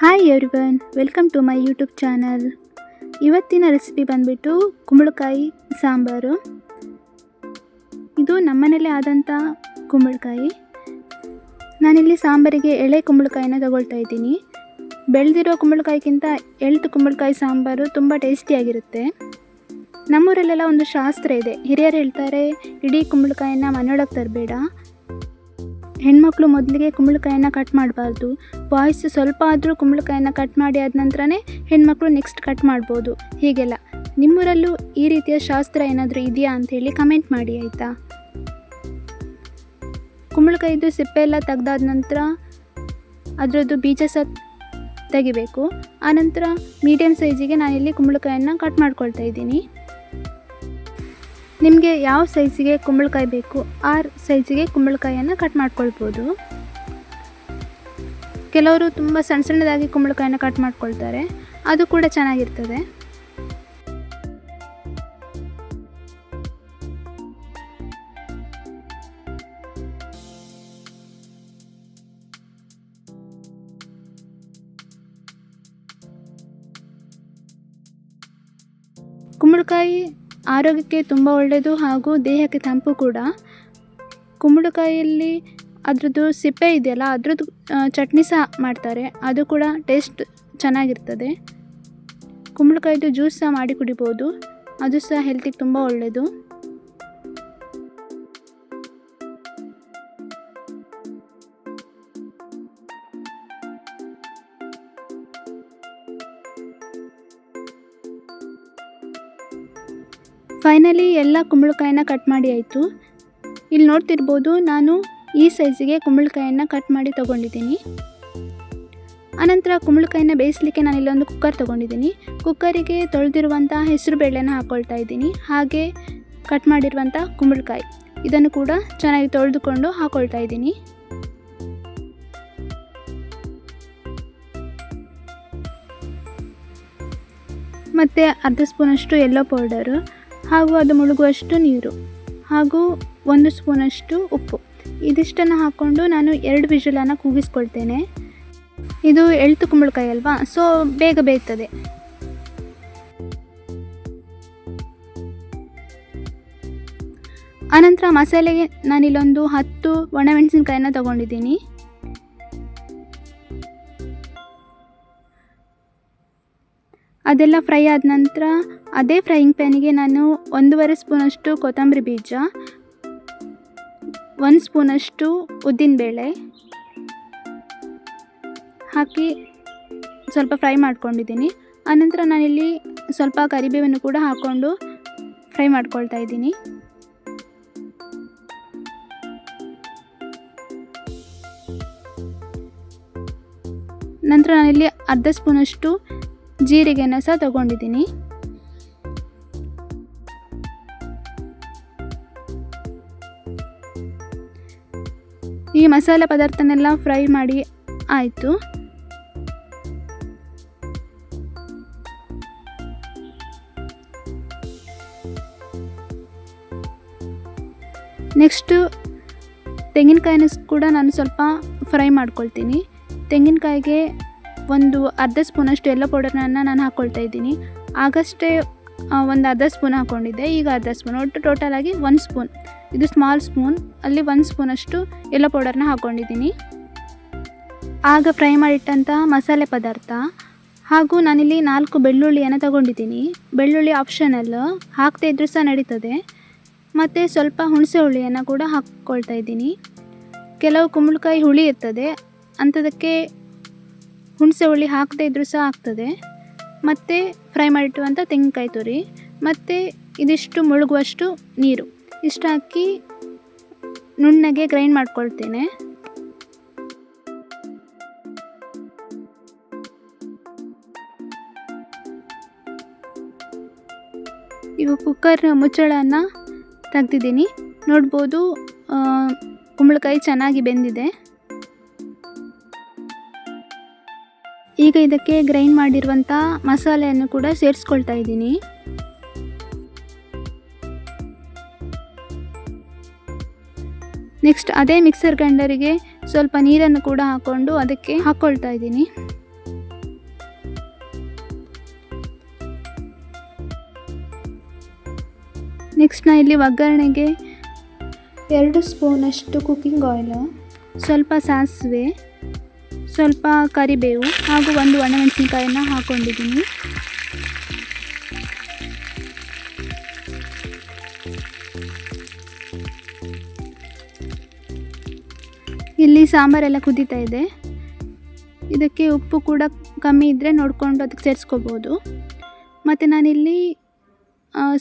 Hi everyone welcome to my YouTube channel ಇವತ್ತಿನ recipe ಬಂದುಬಿಟ್ಟು ಕುಂಬಳಕಾಯಿ ಸಾಂಬಾರು. ಇದು ನಮ್ಮನೇಲೆ ಆದಂಥ ಕುಂಬಳಕಾಯಿ. ನಾನಿಲ್ಲಿ ಸಾಂಬಾರಿಗೆ ಎಳೆ ಕುಂಬಳಕಾಯಿನ ತಗೊಳ್ತಾ ಇದ್ದೀನಿ. ಬೆಳೆದಿರೋ ಕುಂಬಳಕಾಯಿಗಿಂತ ಎಳ್ತು ಕುಂಬಳಕಾಯಿ ಸಾಂಬಾರು ತುಂಬ ಟೇಸ್ಟಿಯಾಗಿರುತ್ತೆ ನಮ್ಮೂರಲ್ಲೆಲ್ಲ ಒಂದು ಶಾಸ್ತ್ರ ಇದೆ. ಹಿರಿಯರು ಹೇಳ್ತಾರೆ, ಇಡೀ ಕುಂಬಳಕಾಯಿನ ಮನೆಯೊಳಗೆ ತರಬೇಡ. ಹೆಣ್ಮಕ್ಳು ಮೊದಲಿಗೆ ಕುಂಬಳಕಾಯಿನ ಕಟ್ ಮಾಡಬಾರ್ದು. ಬಾಯ್ಸ್ ಸ್ವಲ್ಪ ಆದರೂ ಕುಂಬಳಕಾಯಿನ ಕಟ್ ಮಾಡಿ ಆದ ನಂತರನೇ ಹೆಣ್ಮಕ್ಳು ನೆಕ್ಸ್ಟ್ ಕಟ್ ಮಾಡ್ಬೋದು. ಹೀಗೆಲ್ಲ. ನಿಮ್ಮೂರಲ್ಲೂ ಈ ರೀತಿಯ ಶಾಸ್ತ್ರ ಏನಾದರೂ ಇದೆಯಾ ಅಂಥೇಳಿ ಕಮೆಂಟ್ ಮಾಡಿ, ಆಯಿತಾ? ಕುಂಬಳಕಾಯಿದು ಸಿಪ್ಪೆ ಎಲ್ಲ ತೆಗ್ದಾದ ನಂತರ ಅದರದ್ದು ಬೀಜ ಸಹ ತೆಗಿಬೇಕು. ಆನಂತರ ಮೀಡಿಯಮ್ ಸೈಜಿಗೆ ನಾನಿಲ್ಲಿ ಕುಂಬಳಕಾಯನ್ನು ಕಟ್ ಮಾಡ್ಕೊಳ್ತಾ ಇದ್ದೀನಿ. ನಿಮಗೆ ಯಾವ ಸೈಜಿಗೆ ಕುಂಬಳಕಾಯಿ ಬೇಕು, ಆ ಸೈಜಿಗೆ ಕುಂಬಳಕಾಯಿಯನ್ನು ಕಟ್ ಮಾಡ್ಕೊಳ್ಬೋದು. ಕೆಲವರು ತುಂಬ ಸಣ್ಣ ಸಣ್ಣದಾಗಿ ಕುಂಬಳಕಾಯಿನ ಕಟ್ ಮಾಡ್ಕೊಳ್ತಾರೆ. ಅದು ಕೂಡ ಚೆನ್ನಾಗಿರ್ತದೆ. ಕುಂಬಳಕಾಯಿ ಆರೋಗ್ಯಕ್ಕೆ ತುಂಬ ಒಳ್ಳೆಯದು ಹಾಗೂ ದೇಹಕ್ಕೆ ತಂಪು ಕೂಡ. ಕುಂಬಳಕಾಯಿಯಲ್ಲಿ ಅದರದ್ದು ಸಿಪ್ಪೆ ಇದೆಯಲ್ಲ, ಅದರದ್ದು ಚಟ್ನಿ ಸಹ ಮಾಡ್ತಾರೆ. ಅದು ಕೂಡ ಟೇಸ್ಟ್ ಚೆನ್ನಾಗಿರ್ತದೆ. ಕುಂಬಳಕಾಯಿದು ಜ್ಯೂಸ್ ಸಹ ಮಾಡಿ ಕುಡಿಬೋದು. ಅದು ಸಹ ಹೆಲ್ತಿಗೆ ತುಂಬ ಒಳ್ಳೆಯದು ಫೈನಲಿ ಎಲ್ಲ ಕುಂಬಳಕಾಯನ್ನ ಕಟ್ ಮಾಡಿ ಆಯಿತು. ಇಲ್ಲಿ ನೋಡ್ತಿರ್ಬೋದು ನಾನು ಈ ಸೈಜಿಗೆ ಕುಂಬಳಕಾಯನ್ನ ಕಟ್ ಮಾಡಿ ತೊಗೊಂಡಿದ್ದೀನಿ. ಆನಂತರ ಕುಂಬಳಕಾಯನ್ನ ಬೇಯಿಸಲಿಕ್ಕೆ ನಾನು ಇಲ್ಲೊಂದು ಕುಕ್ಕರ್ ತೊಗೊಂಡಿದ್ದೀನಿ. ಕುಕ್ಕರಿಗೆ ತೊಳೆದಿರುವಂಥ ಹೆಸರು ಬೇಳೆನ ಹಾಕ್ಕೊಳ್ತಾ ಇದ್ದೀನಿ. ಹಾಗೆ ಕಟ್ ಮಾಡಿರುವಂಥ ಕುಂಬಳಕಾಯಿ. ಇದನ್ನು ಕೂಡ ಚೆನ್ನಾಗಿ ತೊಳೆದುಕೊಂಡು ಹಾಕ್ಕೊಳ್ತಾ ಇದ್ದೀನಿ. ಮತ್ತು ಅರ್ಧ ಸ್ಪೂನಷ್ಟು ಎಲ್ಲೋ ಪೌಡರು ಹಾಗೂ ಅದು ಮುಳುಗುವಷ್ಟು ನೀರು ಹಾಗೂ ಒಂದು ಸ್ಪೂನಷ್ಟು ಉಪ್ಪು. ಇದಿಷ್ಟನ್ನು ಹಾಕ್ಕೊಂಡು ನಾನು ಎರಡು ವಿಷಲನ್ನು ಕೂಗಿಸ್ಕೊಳ್ತೇನೆ. ಇದು ಎಳ್ತು ಕುಂಬಳಕಾಯಿ ಅಲ್ವಾ? ಸೊ ಬೇಗ ಬೇಯ್ತದೆ. ಆನಂತರ ಮಸಾಲೆಗೆ ನಾನಿಲ್ಲೊಂದು ಹತ್ತು ಒಣಮೆಣಸಿನ್ಕಾಯಿನ ತಗೊಂಡಿದ್ದೀನಿ. ಅದೆಲ್ಲ ಫ್ರೈ ಆದ ನಂತರ ಅದೇ ಫ್ರೈಯಿಂಗ್ ಪ್ಯಾನಿಗೆ ನಾನು ಒಂದೂವರೆ ಸ್ಪೂನಷ್ಟು ಕೊತ್ತಂಬರಿ ಬೀಜ, ಒಂದು ಸ್ಪೂನಷ್ಟು ಉದ್ದಿನಬೇಳೆ ಹಾಕಿ ಸ್ವಲ್ಪ ಫ್ರೈ ಮಾಡ್ಕೊಂಡಿದ್ದೀನಿ. ಆನಂತರ ನಾನಿಲ್ಲಿ ಸ್ವಲ್ಪ ಕರಿಬೇವನ್ನು ಕೂಡ ಹಾಕ್ಕೊಂಡು ಫ್ರೈ ಮಾಡ್ಕೊಳ್ತಾ ಇದ್ದೀನಿ. ನಂತರ ನಾನಿಲ್ಲಿ ಅರ್ಧ ಸ್ಪೂನಷ್ಟು ಜೀರಿಗೆನ ಸಹ ತಗೊಂಡಿದ್ದೀನಿ. ಈ ಮಸಾಲೆ ಪದಾರ್ಥನೆಲ್ಲ ಫ್ರೈ ಮಾಡಿ ಆಯಿತು. ನೆಕ್ಸ್ಟು ತೆಂಗಿನಕಾಯಿನ ಕೂಡ ನಾನು ಸ್ವಲ್ಪ ಫ್ರೈ ಮಾಡ್ಕೊಳ್ತೀನಿ. ತೆಂಗಿನಕಾಯಿಗೆ ಒಂದು ಅರ್ಧ ಸ್ಪೂನಷ್ಟು ಎಲ್ಲೋ ಪೌಡರ್ನ ನಾನು ಹಾಕ್ಕೊಳ್ತಾ ಇದ್ದೀನಿ. ಆಗಷ್ಟೇ ಒಂದು ಅರ್ಧ ಸ್ಪೂನ್ ಹಾಕ್ಕೊಂಡಿದ್ದೆ ಈಗ ಅರ್ಧ ಸ್ಪೂನ್, ಒಟ್ಟು ಟೋಟಲಾಗಿ ಒಂದು ಸ್ಪೂನ್. ಇದು ಸ್ಮಾಲ್ ಸ್ಪೂನ್ ಅಲ್ಲಿ ಒಂದು ಸ್ಪೂನಷ್ಟು ಎಲ್ಲೋ ಪೌಡರ್ನ ಹಾಕ್ಕೊಂಡಿದ್ದೀನಿ ಆಗ ಫ್ರೈ ಮಾಡಿಟ್ಟಂಥ ಮಸಾಲೆ ಪದಾರ್ಥ ಹಾಗೂ ನಾನಿಲ್ಲಿ ನಾಲ್ಕು ಬೆಳ್ಳುಳ್ಳಿಯನ್ನು ತಗೊಂಡಿದ್ದೀನಿ. ಬೆಳ್ಳುಳ್ಳಿ ಆಪ್ಷನಲ್ ಹಾಕ್ತಾ ಇದ್ರೂ ಸಹ ನಡೀತದೆ. ಮತ್ತು ಸ್ವಲ್ಪ ಹುಣಸೆ ಹುಳಿಯನ್ನು ಕೂಡ ಹಾಕ್ಕೊಳ್ತಾ ಇದ್ದೀನಿ. ಕೆಲವು ಕುಂಬಳಕಾಯಿ ಹುಳಿ ಇರ್ತದೆ. ಅಂಥದಕ್ಕೆ ಹುಣಸೆ ಹುಳಿ ಹಾಕದೇ ಇದ್ರೂ ಸಹ ಆಗ್ತದೆ. ಮತ್ತು ಫ್ರೈ ಮಾಡಿಟ್ಟುವಂಥ ತೆಂಗಿನಕಾಯಿ ತುರಿ, ಮತ್ತು ಇದಿಷ್ಟು ಮುಳುಗುವಷ್ಟು ನೀರು. ಇಷ್ಟು ಹಾಕಿ ನುಣ್ಣಗೆ ಗ್ರೈಂಡ್ ಮಾಡ್ಕೊಳ್ತೇನೆ. ಈಗ ಕುಕ್ಕರ್ ಮುಚ್ಚಳನ ತೆಗ್ದಿದ್ದೀನಿ. ನೋಡ್ಬೋದು ಕುಂಬಳಕಾಯಿ ಚೆನ್ನಾಗಿ ಬೆಂದಿದೆ. ಈಗ ಇದಕ್ಕೆ ಗ್ರೈಂಡ್ ಮಾಡಿರುವಂಥ ಮಸಾಲೆಯನ್ನು ಕೂಡ ಸೇರಿಸ್ಕೊಳ್ತಾ ಇದ್ದೀನಿ. ನೆಕ್ಸ್ಟ್ ಅದೇ ಮಿಕ್ಸರ್ ಗ್ರೈಂಡರಿಗೆ ಸ್ವಲ್ಪ ನೀರನ್ನು ಕೂಡ ಹಾಕ್ಕೊಂಡು ಅದಕ್ಕೆ ಹಾಕ್ಕೊಳ್ತಾ ಇದ್ದೀನಿ. ನೆಕ್ಸ್ಟ್ ನಾ ಇಲ್ಲಿ ಒಗ್ಗರಣೆಗೆ ಎರಡು ಸ್ಪೂನಷ್ಟು ಕುಕ್ಕಿಂಗ್ ಆಯಿಲ್ ಸ್ವಲ್ಪ ಸಾಸಿವೆ ಸ್ವಲ್ಪ ಕರಿಬೇವು ಹಾಗೂ ಒಂದು ಒಣಮೆಣಸಿನ್ಕಾಯನ್ನು ಹಾಕ್ಕೊಂಡಿದ್ದೀನಿ ಇಲ್ಲಿ ಸಾಂಬಾರೆಲ್ಲ ಕುದೀತಾ ಇದೆ. ಇದಕ್ಕೆ ಉಪ್ಪು ಕೂಡ ಕಮ್ಮಿ ಇದ್ದರೆ ನೋಡಿಕೊಂಡು ಅದಕ್ಕೆ ಸೇರಿಸ್ಕೋಬೋದು. ಮತ್ತು ನಾನಿಲ್ಲಿ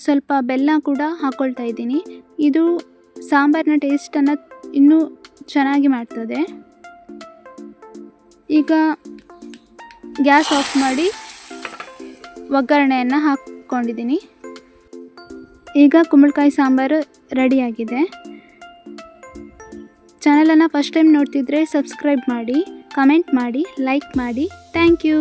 ಸ್ವಲ್ಪ ಬೆಲ್ಲ ಕೂಡ ಹಾಕ್ಕೊಳ್ತಾ ಇದ್ದೀನಿ. ಇದು ಸಾಂಬಾರಿನ ಟೇಸ್ಟನ್ನು ಇನ್ನೂ ಚೆನ್ನಾಗಿ ಮಾಡ್ತದೆ. ಈಗ ಗ್ಯಾಸ್ ಆಫ್ ಮಾಡಿ ಒಗ್ಗರಣೆಯನ್ನು ಹಾಕ್ಕೊಂಡಿದ್ದೀನಿ. ಈಗ ಕುಂಬಳಕಾಯಿ ಸಾಂಬಾರು ರೆಡಿಯಾಗಿದೆ. ಚಾನಲನ್ನು ಫಸ್ಟ್ ಟೈಮ್ ನೋಡ್ತಿದ್ರೆ ಸಬ್ಸ್ಕ್ರೈಬ್ ಮಾಡಿ ಕಮೆಂಟ್ ಮಾಡಿ ಲೈಕ್ ಮಾಡಿ. Thank you